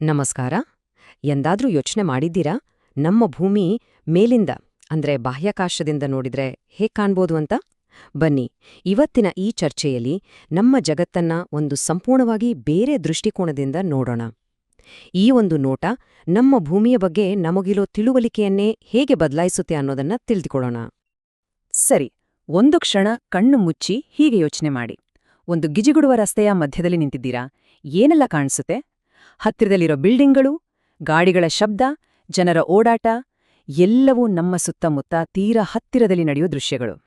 ನಮಸ್ಕಾರ. ಎಂದಾದ್ರೂ ಯೋಚನೆ ಮಾಡಿದ್ದೀರಾ? ನಮ್ಮ ಭೂಮಿ ಮೇಲಿಂದ, ಅಂದ್ರೆ ಬಾಹ್ಯಾಕಾಶದಿಂದ ನೋಡಿದ್ರೆ ಹೇಗ್ ಕಾಣ್ಬೋದು ಅಂತ? ಬನ್ನಿ, ಇವತ್ತಿನ ಈ ಚರ್ಚೆಯಲ್ಲಿ ನಮ್ಮ ಜಗತ್ತನ್ನ ಒಂದು ಸಂಪೂರ್ಣವಾಗಿ ಬೇರೆ ದೃಷ್ಟಿಕೋನದಿಂದ ನೋಡೋಣ. ಈ ಒಂದು ನೋಟ ನಮ್ಮ ಭೂಮಿಯ ಬಗ್ಗೆ ನಮಗಿರೋ ತಿಳುವಳಿಕೆಯನ್ನೇ ಹೇಗೆ ಬದಲಾಯಿಸುತ್ತೆ ಅನ್ನೋದನ್ನ ತಿಳಿದುಕೊಳ್ಳೋಣ. ಸರಿ, ಒಂದು ಕ್ಷಣ ಕಣ್ಣು ಮುಚ್ಚಿ ಹೀಗೆ ಯೋಚನೆ ಮಾಡಿ. ಒಂದು ಗಿಜಿಗುಡುವ ರಸ್ತೆಯ ಮಧ್ಯದಲ್ಲಿ ನಿಂತಿದ್ದೀರಾ? ಏನೆಲ್ಲ ಕಾಣಿಸುತ್ತೆ? ಹತ್ತಿರದಲ್ಲಿರೋ ಬಿಲ್ಡಿಂಗ್ಗಳು, ಗಾಡಿಗಳ ಶಬ್ದ, ಜನರ ಓಡಾಟ, ಎಲ್ಲವೂ ನಮ್ಮ ಸುತ್ತಮುತ್ತ ತೀರ ಹತ್ತಿರದಲ್ಲಿ ನಡೆಯೋ ದೃಶ್ಯಗಳು.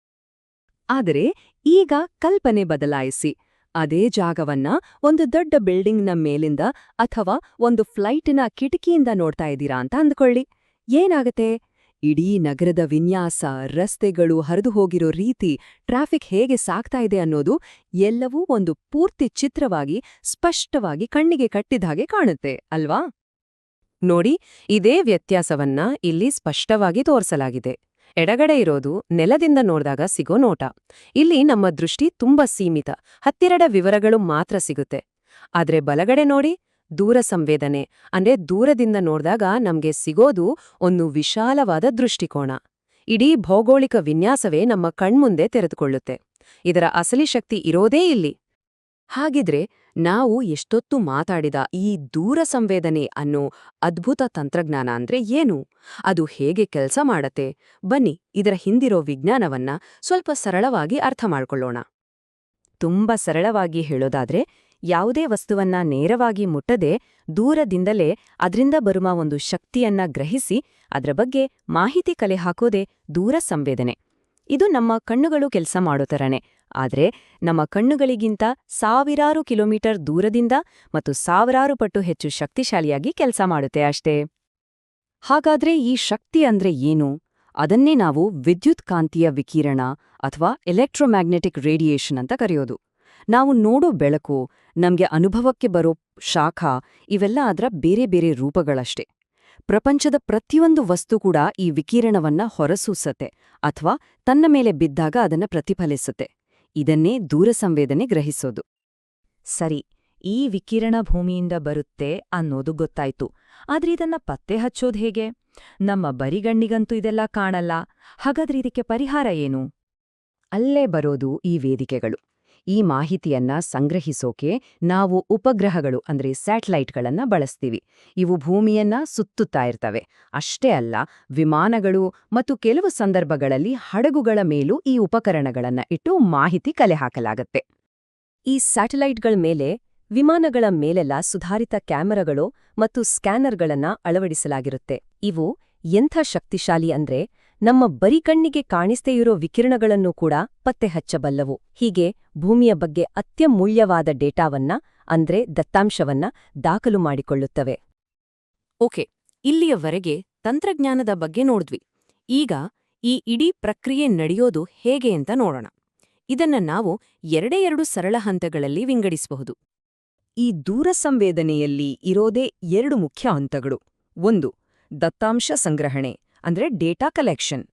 ಆದರೆ ಈಗ ಕಲ್ಪನೆ ಬದಲಾಯಿಸಿ. ಅದೇ ಜಾಗವನ್ನ ಒಂದು ದೊಡ್ಡ ಬಿಲ್ಡಿಂಗ್ನ ಮೇಲಿಂದ ಅಥವಾ ಒಂದು ಫ್ಲೈಟಿನ ಕಿಟಕಿಯಿಂದ ನೋಡ್ತಾ ಇದ್ದೀರಾ ಅಂತ ಅಂದ್ಕೊಳ್ಳಿ. ಏನಾಗತ್ತೆ? ಇಡೀ ನಗರದ ವಿನ್ಯಾಸ, ರಸ್ತೆಗಳು ಹರಿದು ಹೋಗಿರೋ ರೀತಿ ಟ್ರಾಫಿಕ್ ಹೇಗೆ ಸಾಗ್ತಾ ಇದೆ ಅನ್ನೋದು ಎಲ್ಲವೂ ಒಂದು ಪೂರ್ತಿ ಚಿತ್ರವಾಗಿ, ಸ್ಪಷ್ಟವಾಗಿ ಕಣ್ಣಿಗೆ ಕಟ್ಟಿದ ಹಾಗೆ ಕಾಣುತ್ತೆ, ಅಲ್ವಾ? ನೋಡಿ, ಇದೇ ವ್ಯತ್ಯಾಸವನ್ನ ಇಲ್ಲಿ ಸ್ಪಷ್ಟವಾಗಿ ತೋರಿಸಲಾಗಿದೆ. ಎಡಗಡೆ ಇರೋದು ನೆಲದಿಂದ ನೋಡಿದಾಗ ಸಿಗೋ ನೋಟ. ಇಲ್ಲಿ ನಮ್ಮ ದೃಷ್ಟಿ ತುಂಬಾ ಸೀಮಿತ. ಹತ್ತಿರಡ ವಿವರಗಳು ಮಾತ್ರ ಸಿಗುತ್ತೆ. ಆದ್ರೆ ಬಲಗಡೆ ನೋಡಿ ದೂರ ಸಂವೇದನೆ, ಅಂದ್ರೆ ದೂರದಿಂದ ನೋಡಿದಾಗ ನಮಗೆ ಸಿಗೋದು ಒಂದು ವಿಶಾಲವಾದ ದೃಷ್ಟಿಕೋನ. ಇಡೀ ಭೌಗೋಳಿಕ ವಿನ್ಯಾಸವೇ ನಮ್ಮ ಕಣ್ಮುಂದೆ ತೆರೆದುಕೊಳ್ಳುತ್ತೆ. ಇದರ ಅಸಲಿ ಶಕ್ತಿ ಇರೋದೇ ಇಲ್ಲಿ. ಹಾಗಿದ್ರೆ ನಾವು ಎಷ್ಟೊತ್ತು ಮಾತಾಡಿದ ಈ ದೂರ ಸಂವೇದನೆ ಅನ್ನೋ ಅದ್ಭುತ ತಂತ್ರಜ್ಞಾನ ಅಂದ್ರೆ ಏನು? ಅದು ಹೇಗೆ ಕೆಲಸ ಮಾಡತ್ತೆ? ಬನ್ನಿ, ಇದರ ಹಿಂದಿರೋ ವಿಜ್ಞಾನವನ್ನ ಸ್ವಲ್ಪ ಸರಳವಾಗಿ ಅರ್ಥ ಮಾಡ್ಕೊಳ್ಳೋಣ. ತುಂಬಾ ಸರಳವಾಗಿ ಹೇಳೋದಾದ್ರೆ ಯಾವುದೇ ವಸ್ತುವನ್ನ ನೇರವಾಗಿ ಮುಟ್ಟದೆ ದೂರದಿಂದಲೇ ಅದರಿಂದ ಬರುವ ಒಂದು ಶಕ್ತಿಯನ್ನ ಗ್ರಹಿಸಿ ಅದರ ಬಗ್ಗೆ ಮಾಹಿತಿ ಕಲೆ ಹಾಕೋದೇ ದೂರ ಸಂವೇದನೆ. ಇದು ನಮ್ಮ ಕಣ್ಣುಗಳು ಕೆಲಸ ಮಾಡೋ ಥರನೇ ಆದರೆ ನಮ್ಮ ಕಣ್ಣುಗಳಿಗಿಂತ ಸಾವಿರಾರು ಕಿಲೋಮೀಟರ್ ದೂರದಿಂದ ಮತ್ತು ಸಾವಿರಾರು ಪಟ್ಟು ಹೆಚ್ಚು ಶಕ್ತಿಶಾಲಿಯಾಗಿ ಕೆಲಸ ಮಾಡುತ್ತೆ ಅಷ್ಟೇ. ಹಾಗಾದ್ರೆ ಈ ಶಕ್ತಿ ಅಂದ್ರೆ ಏನು? ಅದನ್ನೇ ನಾವು ವಿದ್ಯುತ್ ಕಾಂತೀಯ ವಿಕಿರಣ ಅಥವಾ ಎಲೆಕ್ಟ್ರೋಮ್ಯಾಗ್ನೆಟಿಕ್ ರೇಡಿಯೇಷನ್ ಅಂತ ಕರೆಯೋದು. ನಾವು ನೋಡೋ ಬೆಳಕು, ನಮ್ಗೆ ಅನುಭವಕ್ಕೆ ಬರೋ ಶಾಖ, ಇವೆಲ್ಲ ಅದರ ಬೇರೆ ಬೇರೆ ರೂಪಗಳಷ್ಟೇ. ಪ್ರಪಂಚದ ಪ್ರತಿಯೊಂದು ವಸ್ತು ಕೂಡ ಈ ವಿಕಿರಣವನ್ನ ಹೊರಸೂಸತ್ತೆ ಅಥವಾ ತನ್ನ ಮೇಲೆ ಬಿದ್ದಾಗ ಅದನ್ನ ಪ್ರತಿಫಲಿಸುತ್ತೆ. ಇದನ್ನೇ ದೂರ ಸಂವೇದನೆ ಗ್ರಹಿಸೋದು. ಸರಿ, ಈ ವಿಕಿರಣ ಭೂಮಿಯಿಂದ ಬರುತ್ತೆ ಅನ್ನೋದು ಗೊತ್ತಾಯ್ತು. ಆದ್ರೆ ಇದನ್ನ ಪತ್ತೆ ಹಚ್ಚೋದು ಹೇಗೆ? ನಮ್ಮ ಬರಿಗಣ್ಣಿಗಂತೂ ಇದೆಲ್ಲ ಕಾಣಲ್ಲ. ಹಾಗಾದ್ರೆ ಇದಕ್ಕೆ ಪರಿಹಾರ ಏನು? ಅಲ್ಲೇ ಬರೋದು ಈ ವೇದಿಕೆಗಳು. ಈ ಮಾಹಿತಿಯನ್ನ ಸಂಗ್ರಹಿಸೋಕೆ ನಾವು ಉಪಗ್ರಹಗಳು ಅಂದ್ರೆ ಸ್ಯಾಟಲೈಟ್ಗಳನ್ನ ಬಳಸ್ತೀವಿ. ಇವು ಭೂಮಿಯನ್ನ ಸುತ್ತುತ್ತಾ ಇರ್ತವೆ. ಅಷ್ಟೇ ಅಲ್ಲ, ವಿಮಾನಗಳು ಮತ್ತು ಕೆಲವು ಸಂದರ್ಭಗಳಲ್ಲಿ ಹಡಗುಗಳ ಮೇಲೂ ಈ ಉಪಕರಣಗಳನ್ನ ಇಟ್ಟು ಮಾಹಿತಿ ಕಲೆ ಹಾಕಲಾಗತ್ತೆ. ಈ ಸ್ಯಾಟಲೈಟ್ಗಳ ಮೇಲೆ ವಿಮಾನಗಳ ಮೇಲೆಲ್ಲ ಸುಧಾರಿತ ಕ್ಯಾಮೆರಾಗಳು ಮತ್ತು ಸ್ಕ್ಯಾನರ್ಗಳನ್ನ ಅಳವಡಿಸಲಾಗಿರುತ್ತೆ. ಇವು ಎಂಥ ಶಕ್ತಿಶಾಲಿ ಅಂದ್ರೆ ನಮ್ಮ ಬರಿಕಣ್ಣಿಗೆ ಕಾಣಿಸ್ತೇ ಇರೋ ವಿಕಿರಣಗಳನ್ನು ಕೂಡ ಪತ್ತೆ ಹಚ್ಚಬಲ್ಲವು. ಹೀಗೆ ಭೂಮಿಯ ಬಗ್ಗೆ ಅತ್ಯಮೂಲ್ಯವಾದ ಡೇಟಾವನ್ನ, ಅಂದ್ರೆ ದತ್ತಾಂಶವನ್ನ ದಾಖಲು ಮಾಡಿಕೊಳ್ಳುತ್ತವೆ. ಓಕೆ, ಇಲ್ಲಿಯವರೆಗೆ ತಂತ್ರಜ್ಞಾನದ ಬಗ್ಗೆ ನೋಡಿದ್ವಿ. ಈಗ ಈ ಇಡೀ ಪ್ರಕ್ರಿಯೆ ನಡೆಯೋದು ಹೇಗೆ ಅಂತ ನೋಡೋಣ. ಇದನ್ನ ನಾವು ಎರಡೇ ಎರಡು ಸರಳ ಹಂತಗಳಲ್ಲಿ ವಿಂಗಡಿಸಬಹುದು. ಈ ದೂರ ಸಂವೇದನೆಯಲ್ಲಿ ಇರೋದೇ ಎರಡು ಮುಖ್ಯ ಹಂತಗಳು. ಒಂದು, ದತ್ತಾಂಶ ಸಂಗ್ರಹಣೆ. ಅಂದ್ರೆ ಡೇಟಾ ಕಲೆಕ್ಷನ್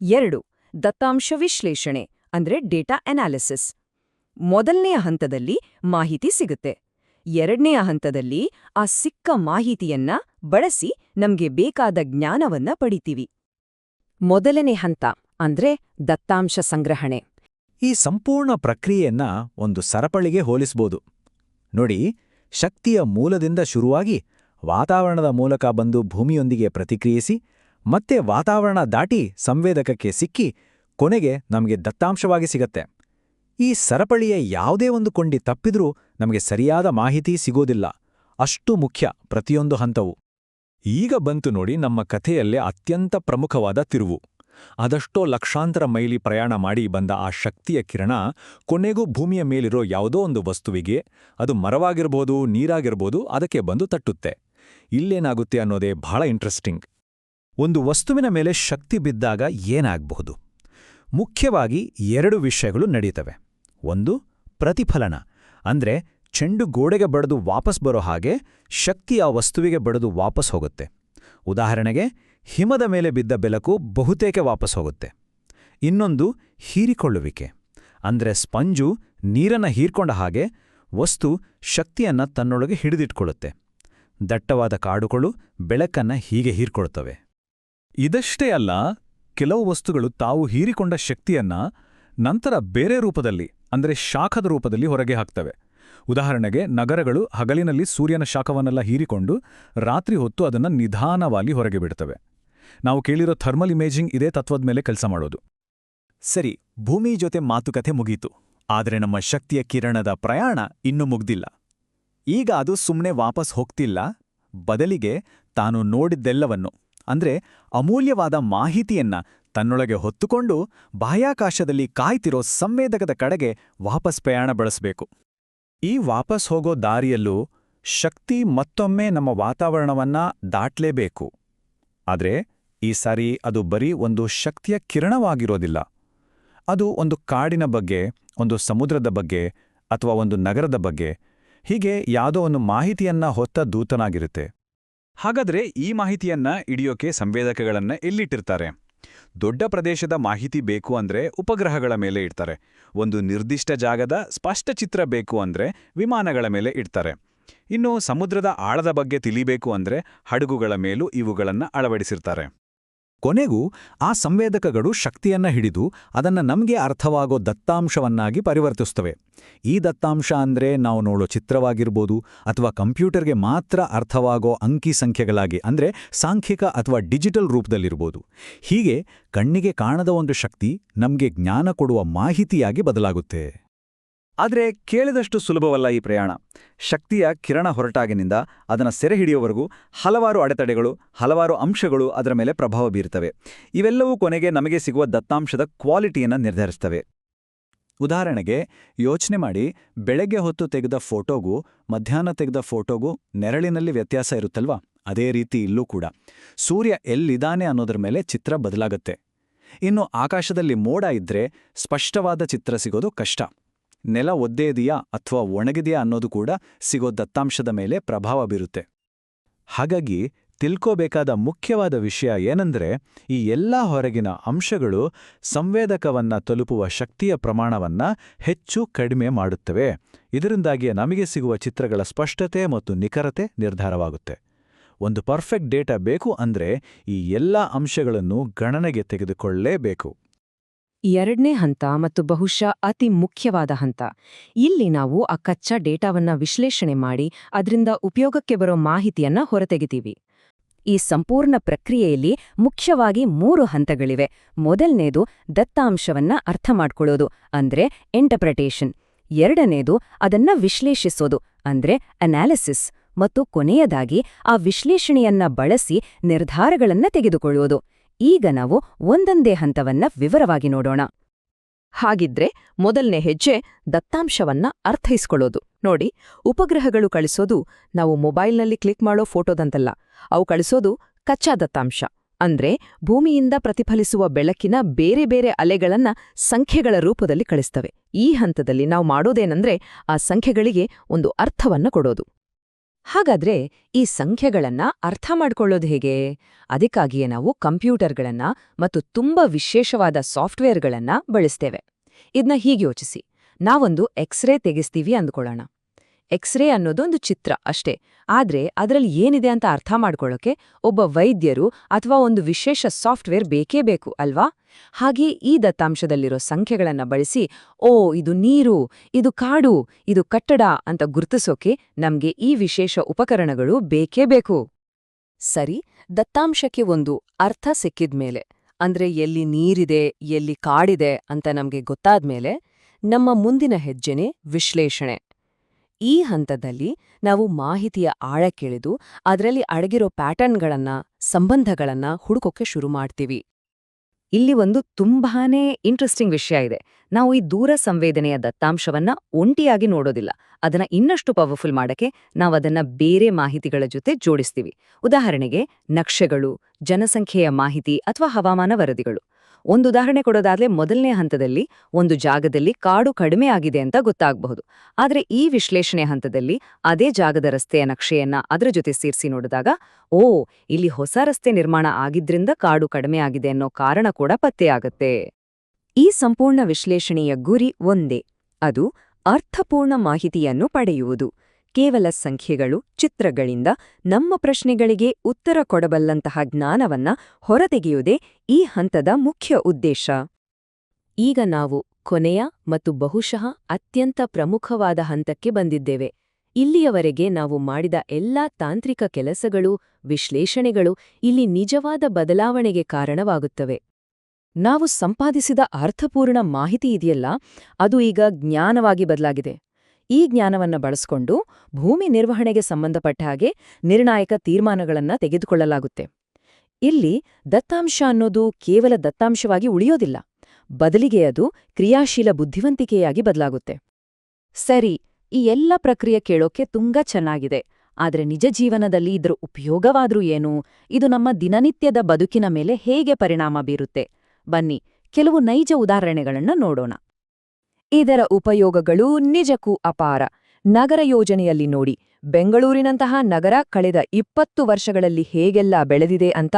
ಎರಡು, ದತ್ತಾಂಶ ವಿಶ್ಲೇಷಣೆ, ಅಂದ್ರೆ ಡೇಟಾ ಅನಾಲಿಸಿಸ್ ಮೊದಲನೆಯ ಹಂತದಲ್ಲಿ ಮಾಹಿತಿ ಸಿಗುತ್ತೆ. ಎರಡನೆಯ ಹಂತದಲ್ಲಿ ಆ ಸಿಕ್ಕ ಮಾಹಿತಿಯನ್ನ ಬಳಸಿ ನಮ್ಗೆ ಬೇಕಾದ ಜ್ಞಾನವನ್ನ ಪಡಿತೀವಿ. ಮೊದಲನೇ ಹಂತ, ಅಂದ್ರೆ ದತ್ತಾಂಶ ಸಂಗ್ರಹಣೆ. ಈ ಸಂಪೂರ್ಣ ಪ್ರಕ್ರಿಯೆಯನ್ನ ಒಂದು ಸರಪಳಿಗೆ ಹೋಲಿಸ್ಬೋದು. ನೋಡಿ, ಶಕ್ತಿಯ ಮೂಲದಿಂದ ಶುರುವಾಗಿ ವಾತಾವರಣದ ಮೂಲಕ ಬಂದು ಭೂಮಿಯೊಂದಿಗೆ ಪ್ರತಿಕ್ರಿಯಿಸಿ ಮತ್ತೆ ವಾತಾವರಣ ದಾಟಿ ಸಂವೇದಕಕ್ಕೆ ಸಿಕ್ಕಿ ಕೊನೆಗೆ ನಮಗೆ ದತ್ತಾಂಶವಾಗಿ ಸಿಗತ್ತೆ. ಈ ಸರಪಳಿಯ ಯಾವುದೇ ಒಂದು ಕೊಂಡಿ ತಪ್ಪಿದ್ರೂ ನಮಗೆ ಸರಿಯಾದ ಮಾಹಿತಿ ಸಿಗೋದಿಲ್ಲ. ಅಷ್ಟು ಮುಖ್ಯ ಪ್ರತಿಯೊಂದು ಹಂತವು. ಈಗ ಬಂತು ನೋಡಿ ನಮ್ಮ ಕಥೆಯಲ್ಲೇ ಅತ್ಯಂತ ಪ್ರಮುಖವಾದ ತಿರುವು. ಅದಷ್ಟೋ ಲಕ್ಷಾಂತರ ಮೈಲಿ ಪ್ರಯಾಣ ಮಾಡಿ ಬಂದ ಆ ಶಕ್ತಿಯ ಕಿರಣ ಕೊನೆಗೂ ಭೂಮಿಯ ಮೇಲಿರೋ ಯಾವುದೋ ಒಂದು ವಸ್ತುವಿಗೆ, ಅದು ಮರವಾಗಿರ್ಬೋದು, ನೀರಾಗಿರ್ಬೋದು, ಅದಕ್ಕೆ ಬಂದು ತಟ್ಟುತ್ತೆ. ಇಲ್ಲೇನಾಗುತ್ತೆ ಅನ್ನೋದೇ ಬಹಳ ಇಂಟ್ರೆಸ್ಟಿಂಗ್ ಒಂದು ವಸ್ತುವಿನ ಮೇಲೆ ಶಕ್ತಿ ಬಿದ್ದಾಗ ಏನಾಗಬಹುದು? ಮುಖ್ಯವಾಗಿ ಎರಡು ವಿಷಯಗಳು ನಡೆಯುತ್ತವೆ ಒಂದು, ಪ್ರತಿಫಲನ. ಅಂದ್ರೆ ಚೆಂಡು ಗೋಡೆಗೆ ಬಡದು ವಾಪಸ್ ಬರೋ ಹಾಗೆ ಶಕ್ತಿ ಆ ವಸ್ತುವಿಗೆ ಬಡದು ವಾಪಸ್ ಹೋಗುತ್ತೆ. ಉದಾಹರಣೆಗೆ, ಹಿಮದ ಮೇಲೆ ಬಿದ್ದ ಬೆಲಕು ಬಹುತೇಕ ವಾಪಸ್ ಹೋಗುತ್ತೆ. ಇನ್ನೊಂದು, ಹೀರಿಕೊಳ್ಳುವಿಕೆ. ಅಂದ್ರೆ ಸ್ಪಂಜು ನೀರನ್ನ ಹೀರ್ಕೊಂಡ ಹಾಗೆ ವಸ್ತು ಶಕ್ತಿಯನ್ನ ತನ್ನೊಳಗೆ ಹಿಡಿದಿಟ್ಕೊಳ್ಳುತ್ತೆ. ದಟ್ಟವಾದ ಕಾಡುಗಳು ಬೆಳಕನ್ನ ಹೀಗೆ ಹೀರ್ಕೊಳ್ತವೆ. ಇದಷ್ಟೇ ಅಲ್ಲ, ಕೆಲವು ವಸ್ತುಗಳು ತಾವು ಹೀರಿಕೊಂಡ ಶಕ್ತಿಯನ್ನ ನಂತರ ಬೇರೆ ರೂಪದಲ್ಲಿ, ಅಂದರೆ ಶಾಖದ ರೂಪದಲ್ಲಿ ಹೊರಗೆ ಹಾಕ್ತವೆ. ಉದಾಹರಣೆಗೆ, ನಗರಗಳು ಹಗಲಿನಲ್ಲಿ ಸೂರ್ಯನ ಶಾಖವನ್ನೆಲ್ಲ ಹೀರಿಕೊಂಡು ರಾತ್ರಿ ಹೊತ್ತು ಅದನ್ನ ನಿಧಾನವಾಗಿ ಹೊರಗೆ ಬಿಡ್ತವೆ. ನಾವು ಕೇಳಿರೋ ಥರ್ಮಲ್ ಇಮೇಜಿಂಗ್ ಇದೇ ತತ್ವದ ಮೇಲೆ ಕೆಲಸ ಮಾಡೋದು. ಸರಿ, ಭೂಮಿ ಜೊತೆ ಮಾತುಕತೆ ಮುಗೀತು. ಆದರೆ ನಮ್ಮ ಶಕ್ತಿಯ ಕಿರಣದ ಪ್ರಯಾಣ ಇನ್ನೂ ಮುಗ್ದಿಲ್ಲ. ಈಗ ಅದು ಸುಮ್ಮನೆ ವಾಪಸ್ ಹೋಗ್ತಿಲ್ಲ. ಬದಲಿಗೆ ತಾನು ನೋಡಿದ್ದೆಲ್ಲವನ್ನು, ಅಂದ್ರೆ ಅಮೂಲ್ಯವಾದ ಮಾಹಿತಿಯನ್ನ ತನ್ನೊಳಗೆ ಹೊತ್ತುಕೊಂಡು ಬಾಹ್ಯಾಕಾಶದಲ್ಲಿ ಕಾಯ್ತಿರೋ ಸಂವೇದಕದ ಕಡೆಗೆ ವಾಪಸ್ ಪ್ರಯಾಣ ಬಳಸಬೇಕು. ಈ ವಾಪಸ್ ಹೋಗೋ ದಾರಿಯಲ್ಲೂ ಶಕ್ತಿ ಮತ್ತೊಮ್ಮೆ ನಮ್ಮ ವಾತಾವರಣವನ್ನ ದಾಟ್ಲೇಬೇಕು. ಆದ್ರೆ ಈ ಸಾರಿ ಅದು ಬರೀ ಒಂದು ಶಕ್ತಿಯ ಕಿರಣವಾಗಿರೋದಿಲ್ಲ. ಅದು ಒಂದು ಕಾಡಿನ ಬಗ್ಗೆ, ಒಂದು ಸಮುದ್ರದ ಬಗ್ಗೆ ಅಥವಾ ಒಂದು ನಗರದ ಬಗ್ಗೆ, ಹೀಗೆ ಯಾವುದೋ ಒಂದು ಮಾಹಿತಿಯನ್ನ ಹೊತ್ತ ದೂತನಾಗಿರುತ್ತೆ. ಹಾಗಾದ್ರೆ ಈ ಮಾಹಿತಿಯನ್ನ ಹಿಡಿಯೋಕೆ ಸಂವೇದಕಗಳನ್ನ ಎಲ್ಲಿಟ್ಟಿರ್ತಾರೆ? ದೊಡ್ಡ ಪ್ರದೇಶದ ಮಾಹಿತಿ ಬೇಕು ಅಂದ್ರೆ ಉಪಗ್ರಹಗಳ ಮೇಲೆ ಇಡ್ತಾರೆ. ಒಂದು ನಿರ್ದಿಷ್ಟ ಜಾಗದ ಸ್ಪಷ್ಟ ಚಿತ್ರ ಬೇಕು ಅಂದ್ರೆ ವಿಮಾನಗಳ ಮೇಲೆ ಇಡ್ತಾರೆ. ಇನ್ನು ಸಮುದ್ರದ ಆಳದ ಬಗ್ಗೆ ತಿಳಿಬೇಕು ಅಂದ್ರೆ ಹಡಗುಗಳ ಮೇಲೂ ಇವುಗಳನ್ನ ಅಳವಡಿಸಿರ್ತಾರೆ. ಕೊನೆಗೂ ಆ ಸಂವೇದಕಗಳು ಶಕ್ತಿಯನ್ನ ಹಿಡಿದು ಅದನ್ನ ನಮಗೆ ಅರ್ಥವಾಗೋ ದತ್ತಾಂಶವನ್ನಾಗಿ ಪರಿವರ್ತಿಸ್ತವೆ. ಈ ದತ್ತಾಂಶ ಅಂದ್ರೆ ನಾವು ನೋಡೋ ಚಿತ್ರವಾಗಿರ್ಬೋದು ಅಥವಾ ಕಂಪ್ಯೂಟರ್ಗೆ ಮಾತ್ರ ಅರ್ಥವಾಗೋ ಅಂಕಿ ಸಂಖ್ಯೆಗಳಾಗಿ ಅಂದ್ರೆ ಸಾಂಖ್ಯಿಕ ಅಥವಾ ಡಿಜಿಟಲ್ ರೂಪದಲ್ಲಿರ್ಬೋದು. ಹೀಗೆ ಕಣ್ಣಿಗೆ ಕಾಣದ ಒಂದು ಶಕ್ತಿ ನಮಗೆ ಜ್ಞಾನ ಕೊಡುವ ಮಾಹಿತಿಯಾಗಿ ಬದಲಾಗುತ್ತೆ. ಆದರೆ ಕೇಳಿದಷ್ಟು ಸುಲಭವಲ್ಲ ಈ ಪ್ರಯಾಣ. ಶಕ್ತಿಯ ಕಿರಣ ಹೊರಟಾಗಿನಿಂದ ಅದನ್ನು ಸೆರೆ ಹಿಡಿಯುವವರೆಗೂ ಹಲವಾರು ಅಡೆತಡೆಗಳು, ಹಲವಾರು ಅಂಶಗಳು ಅದರ ಮೇಲೆ ಪ್ರಭಾವ ಬೀರ್ತವೆ. ಇವೆಲ್ಲವೂ ಕೊನೆಗೆ ನಮಗೆ ಸಿಗುವ ದತ್ತಾಂಶದ ಕ್ವಾಲಿಟಿಯನ್ನು ನಿರ್ಧರಿಸ್ತವೆ ಉದಾಹರಣೆಗೆ, ಯೋಚನೆ ಮಾಡಿ ಬೆಳಗ್ಗೆ ಹೊತ್ತು ತೆಗೆದ ಫೋಟೋಗೂ ಮಧ್ಯಾಹ್ನ ತೆಗೆದ ಫೋಟೋಗೂ ನೆರಳಿನಲ್ಲಿ ವ್ಯತ್ಯಾಸ ಇರುತ್ತಲ್ವಾ? ಅದೇ ರೀತಿ ಇಲ್ಲೂ ಕೂಡ. ಸೂರ್ಯ ಎಲ್ಲಿದ್ದಾನೆ ಅನ್ನೋದ್ರ ಮೇಲೆ ಚಿತ್ರ ಬದಲಾಗತ್ತೆ. ಇನ್ನು ಆಕಾಶದಲ್ಲಿ ಮೋಡ ಇದ್ರೆ ಸ್ಪಷ್ಟವಾದ ಚಿತ್ರ ಸಿಗೋದು ಕಷ್ಟ. ನೆಲ ಒದ್ದೆಯದೆಯಾ ಅಥವಾ ಒಣಗಿದೆಯಾ ಅನ್ನೋದು ಕೂಡ ಸಿಗೋ ದತ್ತಾಂಶದ ಮೇಲೆ ಪ್ರಭಾವ ಬೀರುತ್ತೆ. ಹಾಗಾಗಿ ತಿಳ್ಕೋಬೇಕಾದ ಮುಖ್ಯವಾದ ವಿಷಯ ಏನಂದ್ರೆ ಈ ಎಲ್ಲಾ ಹೊರಗಿನ ಅಂಶಗಳು ಸಂವೇದಕವನ್ನ ತಲುಪುವ ಶಕ್ತಿಯ ಪ್ರಮಾಣವನ್ನ ಹೆಚ್ಚು ಕಡಿಮೆ ಮಾಡುತ್ತವೆ. ಇದರಿಂದಾಗಿ ನಮಗೆ ಸಿಗುವ ಚಿತ್ರಗಳ ಸ್ಪಷ್ಟತೆ ಮತ್ತು ನಿಖರತೆ ನಿರ್ಧಾರವಾಗುತ್ತೆ. ಒಂದು ಪರ್ಫೆಕ್ಟ್ ಡೇಟಾ ಬೇಕು ಅಂದ್ರೆ ಈ ಎಲ್ಲಾ ಅಂಶಗಳನ್ನು ಗಣನೆಗೆ ತೆಗೆದುಕೊಳ್ಳಲೇಬೇಕು ಎರಡನೇ ಹಂತ ಮತ್ತು ಬಹುಶಃ ಅತಿ ಮುಖ್ಯವಾದ ಹಂತ. ಇಲ್ಲಿ ನಾವು ಆ ಕಚ್ಚಾ ಡೇಟಾವನ್ನ ವಿಶ್ಲೇಷಣೆ ಮಾಡಿ ಅದರಿಂದ ಉಪಯೋಗಕ್ಕೆ ಬರೋ ಮಾಹಿತಿಯನ್ನ ಹೊರತೆಗಿತೀವಿ. ಈ ಸಂಪೂರ್ಣ ಪ್ರಕ್ರಿಯೆಯಲ್ಲಿ ಮುಖ್ಯವಾಗಿ ಮೂರು ಹಂತಗಳಿವೆ. ಮೊದಲನೇದು ದತ್ತಾಂಶವನ್ನ ಅರ್ಥ ಮಾಡ್ಕೊಳ್ಳೋದು, ಅಂದ್ರೆ ಎಂಟರ್ಪ್ರಿಟೇಷನ್ ಎರಡನೇದು ಅದನ್ನ ವಿಶ್ಲೇಷಿಸೋದು, ಅಂದ್ರೆ ಅನಾಲಿಸಿಸ್ ಮತ್ತು ಕೊನೆಯದಾಗಿ ಆ ವಿಶ್ಲೇಷಣೆಯನ್ನ ಬಳಸಿ ನಿರ್ಧಾರಗಳನ್ನ ತೆಗೆದುಕೊಳ್ಳುವುದು ಈಗ ನಾವು ಒಂದೊಂದೇ ಹಂತವನ್ನ ವಿವರವಾಗಿ ನೋಡೋಣ. ಹಾಗಿದ್ರೆ ಮೊದಲನೇ ಹೆಜ್ಜೆ ದತ್ತಾಂಶವನ್ನ ಅರ್ಥೈಸ್ಕೊಳ್ಳೋದು. ನೋಡಿ, ಉಪಗ್ರಹಗಳು ಕಳಿಸೋದು ನಾವು ಮೊಬೈಲ್ನಲ್ಲಿ ಕ್ಲಿಕ್ ಮಾಡೋ ಫೋಟೋದಂತಲ್ಲ, ಅವು ಕಳಿಸೋದು ಕಚ್ಚಾ ದತ್ತಾಂಶ. ಅಂದ್ರೆ ಭೂಮಿಯಿಂದ ಪ್ರತಿಫಲಿಸುವ ಬೆಳಕಿನ ಬೇರೆ ಬೇರೆ ಅಲೆಗಳನ್ನ ಸಂಖ್ಯೆಗಳ ರೂಪದಲ್ಲಿ ಕಳಿಸ್ತವೆ. ಈ ಹಂತದಲ್ಲಿ ನಾವು ಮಾಡೋದೇನಂದ್ರೆ ಆ ಸಂಖ್ಯೆಗಳಿಗೆ ಒಂದು ಅರ್ಥವನ್ನ ಕೊಡೋದು. ಹಾಗಾದ್ರೆ ಈ ಸಂಖ್ಯೆಗಳನ್ನ ಅರ್ಥ ಮಾಡ್ಕೊಳ್ಳೋದು ಹೇಗೆ? ಅದಕ್ಕಾಗಿಯೇ ನಾವು ಕಂಪ್ಯೂಟರ್ಗಳನ್ನ ಮತ್ತು ತುಂಬಾ ವಿಶೇಷವಾದ ಸಾಫ್ಟ್ವೇರ್ಗಳನ್ನ ಬಳಸ್ತೇವೆ. ಇದನ್ನ ಹೀಗೆ ಯೋಚಿಸಿ. ನಾವೊಂದು ಎಕ್ಸ್ರೇ ತೆಗೆಸ್ತೀವಿ ಅಂದ್ಕೊಳ್ಳೋಣ. ಎಕ್ಸ್ರೇ ಅನ್ನೋದೊಂದು ಚಿತ್ರ ಅಷ್ಟೇ. ಆದ್ರೆ ಅದರಲ್ಲಿ ಏನಿದೆ ಅಂತ ಅರ್ಥ ಮಾಡ್ಕೊಳ್ಳೋಕೆ ಒಬ್ಬ ವೈದ್ಯರು ಅಥವಾ ಒಂದು ವಿಶೇಷ ಸಾಫ್ಟ್ವೇರ್ ಬೇಕೇ ಬೇಕು, ಅಲ್ವಾ? ಹಾಗೆ ಈ ದತ್ತಾಂಶದಲ್ಲಿರೋ ಸಂಖ್ಯೆಗಳನ್ನ ಬಳಸಿ, ಓ, ಇದು ನೀರು, ಇದು ಕಾಡು, ಇದು ಕಟ್ಟಡ ಅಂತ ಗುರುತಿಸೋಕೆ ನಮ್ಗೆ ಈ ವಿಶೇಷ ಉಪಕರಣಗಳು ಬೇಕೇ ಬೇಕು. ಸರಿ, ದತ್ತಾಂಶಕ್ಕೆ ಒಂದು ಅರ್ಥ ಸಿಕ್ಕಿದ್ಮೇಲೆ, ಅಂದ್ರೆ ಎಲ್ಲಿ ನೀರಿದೆ, ಎಲ್ಲಿ ಕಾಡಿದೆ ಅಂತ ನಮ್ಗೆ ಗೊತ್ತಾದ್ಮೇಲೆ, ನಮ್ಮ ಮುಂದಿನ ಹೆಜ್ಜೆನೇ ವಿಶ್ಲೇಷಣೆ. ಈ ಹಂತದಲ್ಲಿ ನಾವು ಮಾಹಿತಿಯ ಆಳಕ್ಕಿಳಿದು ಅದರಲ್ಲಿ ಅಡಗಿರೋ ಪ್ಯಾಟರ್ನ್ಗಳನ್ನ, ಸಂಬಂಧಗಳನ್ನ ಹುಡುಕೋಕೆ ಶುರು ಮಾಡ್ತೀವಿ. ಇಲ್ಲಿ ಒಂದು ತುಂಬಾನೇ ಇಂಟ್ರೆಸ್ಟಿಂಗ್ ವಿಷಯ ಇದೆ. ನಾವು ಈ ದೂರ ಸಂವೇದನೆಯ ದತ್ತಾಂಶವನ್ನ ಒಂಟಿಯಾಗಿ ನೋಡೋದಿಲ್ಲ. ಅದನ್ನ ಇನ್ನಷ್ಟು ಪವರ್ಫುಲ್ ಮಾಡಕ್ಕೆ ನಾವದನ್ನ ಬೇರೆ ಮಾಹಿತಿಗಳ ಜೊತೆ ಜೋಡಿಸ್ತೀವಿ. ಉದಾಹರಣೆಗೆ ನಕ್ಷೆಗಳು, ಜನಸಂಖ್ಯೆಯ ಮಾಹಿತಿ ಅಥವಾ ಹವಾಮಾನ ವರದಿಗಳು. ಒಂದು ಉದಾಹರಣೆ ಕೊಡೋದಾದ್ರೆ ಮೊದಲನೇ ಹಂತದಲ್ಲಿ ಒಂದು ಜಾಗದಲ್ಲಿ ಕಾಡು ಕಡಿಮೆ ಆಗಿದೆ ಅಂತ ಗೊತ್ತಾಗಬಹುದು. ಆದರೆ ಈ ವಿಶ್ಲೇಷಣೆ ಹಂತದಲ್ಲಿ ಅದೇ ಜಾಗದ ರಸ್ತೆಯ ನಕ್ಷೆಯನ್ನ ಅದರ ಜೊತೆ ಸೇರಿಸಿ ನೋಡಿದಾಗ, ಓ, ಇಲ್ಲಿ ಹೊಸ ರಸ್ತೆ ನಿರ್ಮಾಣ ಆಗಿದ್ರಿಂದ ಕಾಡು ಕಡಿಮೆ ಆಗಿದೆ ಅನ್ನೋ ಕಾರಣ ಕೂಡ ಪತ್ತೆಯಾಗತ್ತೆ ಈ ಸಂಪೂರ್ಣ ವಿಶ್ಲೇಷಣೆಯ ಗುರಿ ಒಂದೇ, ಅದು ಅರ್ಥಪೂರ್ಣ ಮಾಹಿತಿಯನ್ನು ಪಡೆಯುವುದು. ಕೇವಲ ಸಂಖ್ಯೆಗಳು, ಚಿತ್ರಗಳಿಂದ ನಮ್ಮ ಪ್ರಶ್ನೆಗಳಿಗೆ ಉತ್ತರ ಕೊಡಬಲ್ಲಂತಹ ಜ್ಞಾನವನ್ನ ಹೊರತೆಗೆಯುವುದೇ ಈ ಹಂತದ ಮುಖ್ಯ ಉದ್ದೇಶ. ಈಗ ನಾವು ಕೊನೆಯ ಮತ್ತು ಬಹುಶಃ ಅತ್ಯಂತ ಪ್ರಮುಖವಾದ ಹಂತಕ್ಕೆ ಬಂದಿದ್ದೇವೆ. ಇಲ್ಲಿಯವರೆಗೆ ನಾವು ಮಾಡಿದ ಎಲ್ಲಾ ತಾಂತ್ರಿಕ ಕೆಲಸಗಳು, ವಿಶ್ಲೇಷಣೆಗಳು ಇಲ್ಲಿ ನಿಜವಾದ ಬದಲಾವಣೆಗೆ ಕಾರಣವಾಗುತ್ತವೆ. ನಾವು ಸಂಪಾದಿಸಿದ ಅರ್ಥಪೂರ್ಣ ಮಾಹಿತಿ ಇದೆಯಲ್ಲ, ಅದು ಈಗ ಜ್ಞಾನವಾಗಿ ಬದಲಾಗಿದೆ. ಈ ಜ್ಞಾನವನ್ನ ಬಳಸಿಕೊಂಡು ಭೂಮಿ ನಿರ್ವಹಣೆಗೆ ಸಂಬಂಧಪಟ್ಟ ಹಾಗೆ ನಿರ್ಣಾಯಕ ತೀರ್ಮಾನಗಳನ್ನು ತೆಗೆದುಕೊಳ್ಳಲಾಗುತ್ತೆ. ಇಲ್ಲಿ ದತ್ತಾಂಶ ಅನ್ನೋದು ಕೇವಲ ದತ್ತಾಂಶವಾಗಿ ಉಳಿಯೋದಿಲ್ಲ, ಬದಲಿಗೆ ಅದು ಕ್ರಿಯಾಶೀಲ ಬುದ್ಧಿವಂತಿಕೆಯಾಗಿ ಬದಲಾಗುತ್ತೆ. ಸರಿ, ಈ ಎಲ್ಲ ಪ್ರಕ್ರಿಯೆ ಕೇಳೋಕೆ ತುಂಬಾ ಚೆನ್ನಾಗಿದೆ, ಆದರೆ ನಿಜ ಜೀವನದಲ್ಲಿ ಇದರ ಉಪಯೋಗವಾದ್ರೂ ಏನು? ಇದು ನಮ್ಮ ದಿನನಿತ್ಯದ ಬದುಕಿನ ಮೇಲೆ ಹೇಗೆ ಪರಿಣಾಮ ಬೀರುತ್ತೆ? ಬನ್ನಿ, ಕೆಲವು ನೈಜ ಉದಾಹರಣೆಗಳನ್ನು ನೋಡೋಣ. ಇದರ ಉಪಯೋಗಗಳು ನಿಜಕ್ಕೂ ಅಪಾರ. ನಗರ ಯೋಜನೆಯಲ್ಲಿ ನೋಡಿ ಬೆಂಗಳೂರಿನಂತಹ ನಗರ ಕಳೆದ ಇಪ್ಪತ್ತು ವರ್ಷಗಳಲ್ಲಿ ಹೇಗೆಲ್ಲ ಬೆಳೆದಿದೆ ಅಂತ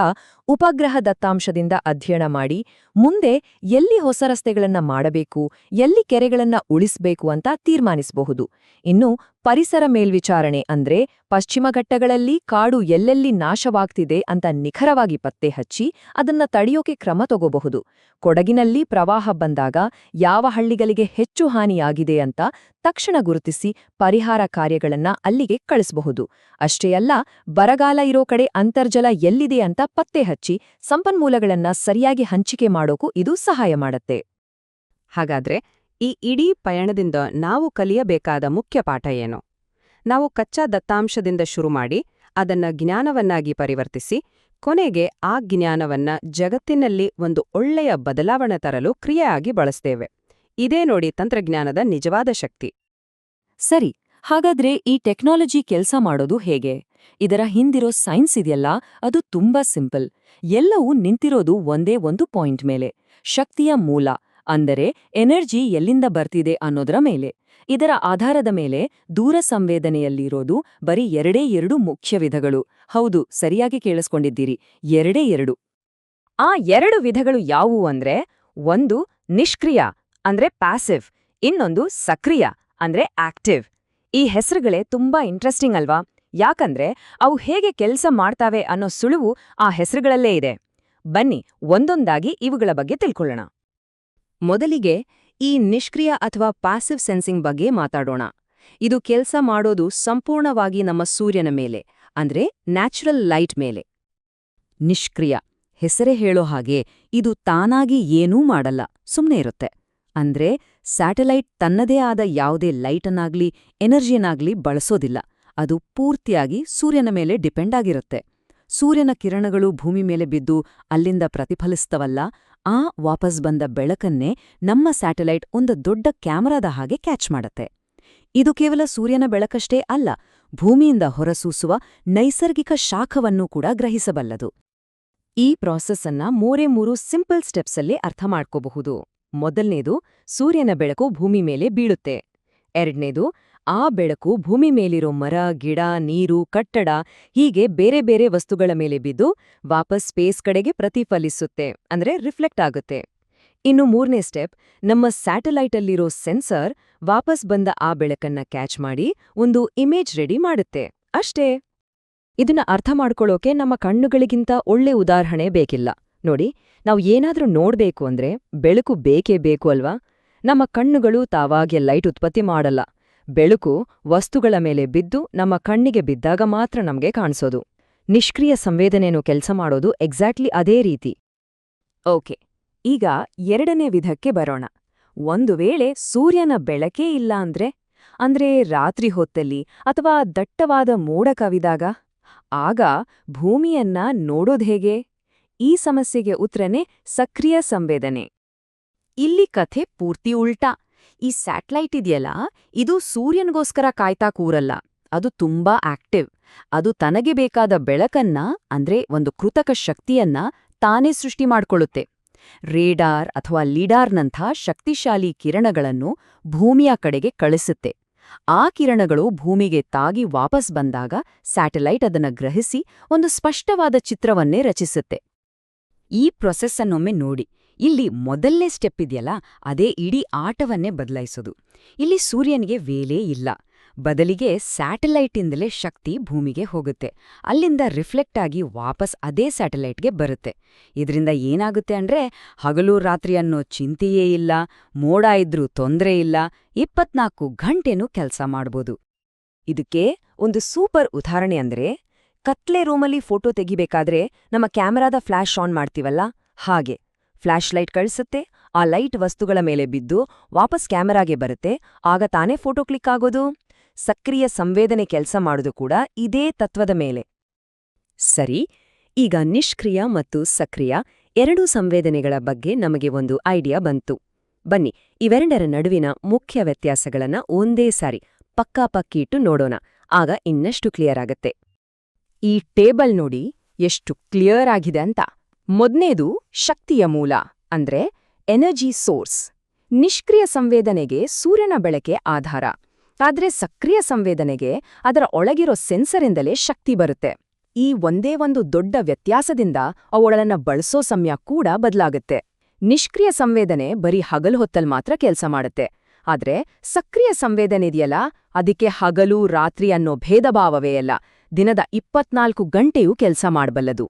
ಉಪಗ್ರಹ ದತ್ತಾಂಶದಿಂದ ಅಧ್ಯಯನ ಮಾಡಿ, ಮುಂದೆ ಎಲ್ಲಿ ಹೊಸ ರಸ್ತೆಗಳನ್ನ ಮಾಡಬೇಕು, ಎಲ್ಲಿ ಕೆರೆಗಳನ್ನ ಉಳಿಸಬೇಕು ಅಂತ ತೀರ್ಮಾನಿಸಬಹುದು. ಇನ್ನು ಪರಿಸರ ಮೇಲ್ವಿಚಾರಣೆ ಅಂದ್ರೆ ಪಶ್ಚಿಮ ಘಟ್ಟಗಳಲ್ಲಿ ಕಾಡು ಎಲ್ಲೆಲ್ಲಿ ನಾಶವಾಗ್ತಿದೆ ಅಂತ ನಿಖರವಾಗಿ ಪತ್ತೆ ಹಚ್ಚಿ ಅದನ್ನ ತಡೆಯೋಕೆ ಕ್ರಮ ತಗೋಬಹುದು. ಕೊಡಗಿನಲ್ಲಿ ಪ್ರವಾಹ ಬಂದಾಗ ಯಾವ ಹಳ್ಳಿಗಳಿಗೆ ಹೆಚ್ಚು ಹಾನಿಯಾಗಿದೆ ಅಂತ ತಕ್ಷಣ ಗುರುತಿಸಿ ಪರಿಹಾರ ಕಾರ್ಯಗಳನ್ನ ಅಲ್ಲಿಗೆ ಕಳಿಸಬಹುದು. ಅಷ್ಟೇ ಅಲ್ಲ, ಬರಗಾಲ ಇರೋ ಕಡೆ ಅಂತರ್ಜಲ ಎಲ್ಲಿದೆ ಅಂತ ಪತ್ತೆ ಹಚ್ಚಿ ಸಂಪನ್ಮೂಲಗಳನ್ನ ಸರಿಯಾಗಿ ಹಂಚಿಕೆ ಮಾಡೋಕು ಇದು ಸಹಾಯ ಮಾಡತ್ತೆ. ಹಾಗಾದ್ರೆ ಈ ಇಡೀ ಪಯಣದಿಂದ ನಾವು ಕಲಿಯಬೇಕಾದ ಮುಖ್ಯ ಪಾಠ ಏನು? ನಾವು ಕಚ್ಚಾ ದತ್ತಾಂಶದಿಂದ ಶುರು ಮಾಡಿ ಅದನ್ನ ಜ್ಞಾನವನ್ನಾಗಿ ಪರಿವರ್ತಿಸಿ ಕೊನೆಗೆ ಆ ಜ್ಞಾನವನ್ನ ಜಗತ್ತಿನಲ್ಲಿ ಒಂದು ಒಳ್ಳೆಯ ಬದಲಾವಣೆ ತರಲು ಕ್ರಿಯೆಯಾಗಿ ಬಳಸ್ತೇವೆ. ಇದೇ ನೋಡಿ ತಂತ್ರಜ್ಞಾನದ ನಿಜವಾದ ಶಕ್ತಿ. ಸರಿ ಹಾಗಾದ್ರೆ ಈ ಟೆಕ್ನಾಲಜಿ ಕೆಲಸ ಮಾಡೋದು ಹೇಗೆ? ಇದರ ಹಿಂದಿರೋ ಸೈನ್ಸ್ ಇದೆಯಲ್ಲ, ಅದು ತುಂಬಾ ಸಿಂಪಲ್. ಎಲ್ಲವೂ ನಿಂತಿರೋದು ಒಂದೇ ಒಂದು ಪಾಯಿಂಟ್ ಮೇಲೆ. ಶಕ್ತಿಯ ಮೂಲ, ಅಂದರೆ ಎನರ್ಜಿ ಎಲ್ಲಿಂದ ಬರ್ತಿದೆ ಅನ್ನೋದರ ಮೇಲೆ. ಇದರ ಆಧಾರದ ಮೇಲೆ ದೂರ ಸಂವೇದನೆಯಲ್ಲಿರೋದು ಬರೀ ಎರಡೇ ಎರಡು ಮುಖ್ಯ ವಿಧಗಳು. ಹೌದು, ಸರಿಯಾಗಿ ಕೇಳಿಸ್ಕೊಂಡಿದ್ದೀರಿ. ಎರಡೇ ಎರಡು. ಆ ಎರಡು ವಿಧಗಳು ಯಾವುವು ಅಂದ್ರೆ, ಒಂದು ನಿಷ್ಕ್ರಿಯ, ಅಂದ್ರೆ ಪ್ಯಾಸಿವ್ ಇನ್ನೊಂದು ಸಕ್ರಿಯ, ಅಂದ್ರೆ ಆಕ್ಟಿವ್ ಈ ಹೆಸರುಗಳೇ ತುಂಬಾ ಇಂಟ್ರೆಸ್ಟಿಂಗ್ ಅಲ್ವಾ? ಯಾಕಂದ್ರೆ ಅವು ಹೇಗೆ ಕೆಲಸ ಮಾಡ್ತಾವೆ ಅನ್ನೋ ಸುಳುವು ಆ ಹೆಸರುಗಳಲ್ಲೇ ಇದೆ. ಬನ್ನಿ, ಒಂದೊಂದಾಗಿ ಇವುಗಳ ಬಗ್ಗೆ ತಿಳ್ಕೊಳ್ಳೋಣ. ಮೊದಲಿಗೆ ಈ ನಿಷ್ಕ್ರಿಯ ಅಥವಾ ಪ್ಯಾಸಿವ್ ಸೆನ್ಸಿಂಗ್ ಬಗ್ಗೆ ಮಾತಾಡೋಣ. ಇದು ಕೆಲಸ ಮಾಡೋದು ಸಂಪೂರ್ಣವಾಗಿ ನಮ್ಮ ಸೂರ್ಯನ ಮೇಲೆ, ಅಂದ್ರೆ ನ್ಯಾಚುರಲ್ ಲೈಟ್ ಮೇಲೆ. ನಿಷ್ಕ್ರಿಯ, ಹೆಸರೇ ಹೇಳೋ ಹಾಗೆ ಇದು ತಾನಾಗಿ ಏನೂ ಮಾಡಲ್ಲ ಸುಮ್ಮನೆ ಇರುತ್ತೆ. ಅಂದ್ರೆ ಸ್ಯಾಟಲೈಟ್ ತನ್ನದೇ ಆದ ಯಾವುದೇ ಲೈಟನ್ನಾಗ್ಲಿ, ಎನರ್ಜಿಯನ್ನಾಗ್ಲಿ ಬಳಸೋದಿಲ್ಲ. ಅದು ಪೂರ್ತಿಯಾಗಿ ಸೂರ್ಯನ ಮೇಲೆ ಡಿಪೆಂಡ್ ಆಗಿರುತ್ತೆ. ಸೂರ್ಯನ ಕಿರಣಗಳು ಭೂಮಿ ಮೇಲೆ ಬಿದ್ದು ಅಲ್ಲಿಂದ ಪ್ರತಿಫಲಿಸ್ತವಲ್ಲ, ಆ ವಾಪಸ್ ಬಂದ ಬೆಳಕನ್ನೇ ನಮ್ಮ ಸ್ಯಾಟಲೈಟ್ ಒಂದು ದೊಡ್ಡ ಕ್ಯಾಮರಾದ ಹಾಗೆ ಕ್ಯಾಚ್ ಮಾಡತ್ತೆ. ಇದು ಕೇವಲ ಸೂರ್ಯನ ಬೆಳಕಷ್ಟೇ ಅಲ್ಲ, ಭೂಮಿಯಿಂದ ಹೊರಸೂಸುವ ನೈಸರ್ಗಿಕ ಶಾಖವನ್ನೂ ಕೂಡ ಗ್ರಹಿಸಬಲ್ಲದು. ಈ ಪ್ರಾಸೆಸ್ ಅನ್ನ ಮೂರೇ ಮೂರು ಸಿಂಪಲ್ ಸ್ಟೆಪ್ಸಲ್ಲಿ ಅರ್ಥ ಮಾಡ್ಕೋಬಹುದು. ಮೊದಲನೇದು ಸೂರ್ಯನ ಬೆಳಕು ಭೂಮಿ ಮೇಲೆ ಬೀಳುತ್ತೆ. ಎರಡನೇದು ಆ ಬೆಳಕು ಭೂಮಿ ಮೇಲಿರೋ ಮರ, ಗಿಡ, ನೀರು, ಕಟ್ಟಡ ಹೀಗೆ ಬೇರೆ ಬೇರೆ ವಸ್ತುಗಳ ಮೇಲೆ ಬಿದ್ದು ವಾಪಸ್ ಸ್ಪೇಸ್ ಕಡೆಗೆ ಪ್ರತಿಫಲಿಸುತ್ತೆ, ಅಂದ್ರೆ ರಿಫ್ಲೆಕ್ಟ್ ಆಗುತ್ತೆ. ಇನ್ನು ಮೂರನೇ ಸ್ಟೆಪ್, ನಮ್ಮ ಸ್ಯಾಟಲೈಟಲ್ಲಿರೋ ಸೆನ್ಸರ್ ವಾಪಸ್ ಬಂದ ಆ ಬೆಳಕನ್ನ ಕ್ಯಾಚ್ ಮಾಡಿ ಒಂದು ಇಮೇಜ್ ರೆಡಿ ಮಾಡುತ್ತೆ. ಅಷ್ಟೇ. ಇದನ್ನ ಅರ್ಥ ಮಾಡ್ಕೊಳ್ಳೋಕೆ ನಮ್ಮ ಕಣ್ಣುಗಳಿಗಿಂತ ಒಳ್ಳೆ ಉದಾಹರಣೆ ಬೇಕಿಲ್ಲ. ನೋಡಿ, ನಾವು ಏನಾದರೂ ನೋಡ್ಬೇಕು ಅಂದ್ರೆ ಬೆಳಕು ಬೇಕೇ ಬೇಕು ಅಲ್ವಾ? ನಮ್ಮ ಕಣ್ಣುಗಳು ತಾವಾಗೆ ಲೈಟ್ ಉತ್ಪತ್ತಿ ಮಾಡಲ್ಲ. ಬೆಳಕು ವಸ್ತುಗಳ ಮೇಲೆ ಬಿದ್ದು ನಮ್ಮ ಕಣ್ಣಿಗೆ ಬಿದ್ದಾಗ ಮಾತ್ರ ನಮಗೆ ಕಾಣಿಸೋದು. ನಿಷ್ಕ್ರಿಯ ಸಂವೇದನೆಯನ್ನು ಕೆಲಸ ಮಾಡೋದು ಎಕ್ಸಾಕ್ಟ್ಲಿ ಅದೇ ರೀತಿ. ಓಕೆ, ಈಗ ಎರಡನೇ ವಿಧಕ್ಕೆ ಬರೋಣ. ಒಂದು ವೇಳೆ ಸೂರ್ಯನ ಬೆಳಕೇ ಇಲ್ಲ ಅಂದ್ರೆ? ಅಂದ್ರೆ ರಾತ್ರಿ ಹೊತ್ತಲ್ಲಿ ಅಥವಾ ದಟ್ಟವಾದ ಮೋಡ ಕವಿದಾಗ? ಆಗ ಭೂಮಿಯನ್ನ ನೋಡೋದ್ಹೇಗೆ ಈ ಸಮಸ್ಯೆಗೆ ಉತ್ತರನೆ ಸಕ್ರಿಯ ಸಂವೇದನೆ. ಇಲ್ಲಿ ಕಥೆ ಪೂರ್ತಿ ಉಲ್ಟಾ. ಈ ಸ್ಯಾಟಲೈಟ್ ಇದೆಯಲ್ಲ? ಇದು ಸೂರ್ಯನಿಗೋಸ್ಕರ ಕಾಯ್ತಾ ಕೂರಲ್ಲ. ಅದು ತುಂಬಾ ಆಕ್ಟಿವ್. ಅದು ತನಗೆ ಬೇಕಾದ ಬೆಳಕನ್ನ, ಅಂದ್ರೆ ಒಂದು ಕೃತಕ ಶಕ್ತಿಯನ್ನ ತಾನೇ ಸೃಷ್ಟಿ ಮಾಡಿಕೊಳ್ಳುತ್ತೆ. ರೇಡಾರ್ ಅಥವಾ ಲೀಡಾರ್ನಂಥ ಶಕ್ತಿಶಾಲಿ ಕಿರಣಗಳನ್ನು ಭೂಮಿಯ ಕಡೆಗೆ ಕಳಿಸುತ್ತೆ. ಆ ಕಿರಣಗಳು ಭೂಮಿಗೆ ತಾಗಿ ವಾಪಸ್ ಬಂದಾಗ ಸ್ಯಾಟಲೈಟ್ ಅದನ್ನ ಗ್ರಹಿಸಿ ಒಂದು ಸ್ಪಷ್ಟವಾದ ಚಿತ್ರವನ್ನೇ ರಚಿಸುತ್ತೆ. ಈ ಪ್ರೊಸೆಸ್ ಅನ್ನೊಮ್ಮೆ ನೋಡಿ. ಇಲ್ಲಿ ಮೊದಲನೇ ಸ್ಟೆಪ್ ಇದೆಯಲ್ಲ, ಅದೇ ಇಡೀ ಆಟವನ್ನೇ ಬದಲಾಯಿಸೋದು. ಇಲ್ಲಿ ಸೂರ್ಯನಿಗೆ ವೇಲೇ ಇಲ್ಲ. ಬದಲಿಗೆ ಸ್ಯಾಟಲೈಟಿಂದಲೇ ಶಕ್ತಿ ಭೂಮಿಗೆ ಹೋಗುತ್ತೆ. ಅಲ್ಲಿಂದ ರಿಫ್ಲೆಕ್ಟ್ ಆಗಿ ವಾಪಸ್ ಅದೇ ಸ್ಯಾಟಲೈಟ್ಗೆ ಬರುತ್ತೆ. ಇದರಿಂದ ಏನಾಗುತ್ತೆ ಅಂದ್ರೆ, ಹಗಲು ರಾತ್ರಿ ಅನ್ನೋ ಚಿಂತೆಯೇ ಇಲ್ಲ, ಮೋಡ ಇದ್ರೂ ತೊಂದ್ರೆ ಇಲ್ಲ, ಇಪ್ಪತ್ನಾಲ್ಕು ಗಂಟೆನೂ ಕೆಲಸ ಮಾಡ್ಬೋದು. ಇದಕ್ಕೆ ಒಂದು ಸೂಪರ್ ಉದಾಹರಣೆ ಅಂದ್ರೆ ಕತ್ಲೆ ರೂಮಲ್ಲಿ ಫೋಟೋ ತೆಗಿಬೇಕಾದ್ರೆ ನಮ್ಮ ಕ್ಯಾಮೆರಾದ ಫ್ಲ್ಯಾಶ್ ಆನ್ ಮಾಡ್ತೀವಲ್ಲ? ಹಾಗೆ. ಫ್ಲ್ಯಾಶ್ ಲೈಟ್ ಕಳಿಸುತ್ತೆ, ಆ ಲೈಟ್ ವಸ್ತುಗಳ ಮೇಲೆ ಬಿದ್ದು ವಾಪಸ್ ಕ್ಯಾಮೆರಾಗೆ ಬರುತ್ತೆ, ಆಗ ತಾನೇ ಫೋಟೋ ಕ್ಲಿಕ್ ಆಗೋದು? ಸಕ್ರಿಯ ಸಂವೇದನೆ ಕೆಲಸ ಮಾಡೋದು ಕೂಡ ಇದೇ ತತ್ವದ ಮೇಲೆ. ಸರಿ, ಈಗ ನಿಷ್ಕ್ರಿಯ ಮತ್ತು ಸಕ್ರಿಯ ಎರಡೂ ಸಂವೇದನೆಗಳ ಬಗ್ಗೆ ನಮಗೆ ಒಂದು ಐಡಿಯಾ ಬಂತು. ಬನ್ನಿ, ಇವೆರಡರ ನಡುವಿನ ಮುಖ್ಯ ವ್ಯತ್ಯಾಸಗಳನ್ನ ಒಂದೇ ಸಾರಿ ಪಕ್ಕಾಪಕ್ಕಿಟ್ಟು ನೋಡೋಣ. ಆಗ ಇನ್ನಷ್ಟು ಕ್ಲಿಯರ್ ಆಗತ್ತೆ. ಈ ಟೇಬಲ್ ನೋಡಿ ಎಷ್ಟು ಕ್ಲಿಯರ್ ಆಗಿದೆ ಅಂತ. ಮೊದ್ನೇದು ಶಕ್ತಿಯ ಮೂಲ, ಅಂದ್ರೆ ಎನರ್ಜಿ ಸೋರ್ಸ್. ನಿಷ್ಕ್ರಿಯ ಸಂವೇದನೆಗೆ ಸೂರ್ಯನ ಬೆಳಕೆ ಆಧಾರ. ಆದ್ರೆ ಸಕ್ರಿಯ ಸಂವೇದನೆಗೆ ಅದರ ಒಳಗಿರೋ ಸೆನ್ಸರಿಂದಲೇ ಶಕ್ತಿ ಬರುತ್ತೆ. ಈ ಒಂದೇ ಒಂದು ದೊಡ್ಡ ವ್ಯತ್ಯಾಸದಿಂದ ಅವುಗಳನ್ನ ಬಳಸೋ ಸಮಯ ಕೂಡ ಬದಲಾಗುತ್ತೆ. ನಿಷ್ಕ್ರಿಯ ಸಂವೇದನೆ ಬರೀ ಹಗಲು ಹೊತ್ತಲ್ ಮಾತ್ರ ಕೆಲಸ ಮಾಡುತ್ತೆ. ಆದ್ರೆ ಸಕ್ರಿಯ ಸಂವೇದನೆ ಇದೆಯಲ್ಲ, ಅದಕ್ಕೆ ಹಗಲು, ರಾತ್ರಿ ಅನ್ನೋ ಭೇದಭಾವವೇ ಅಲ್ಲ ದಿನದ ಇಪ್ಪತ್ನಾಲ್ಕು ಗಂಟೆಯೂ ಕೆಲಸ ಮಾಡಬಲ್ಲದು.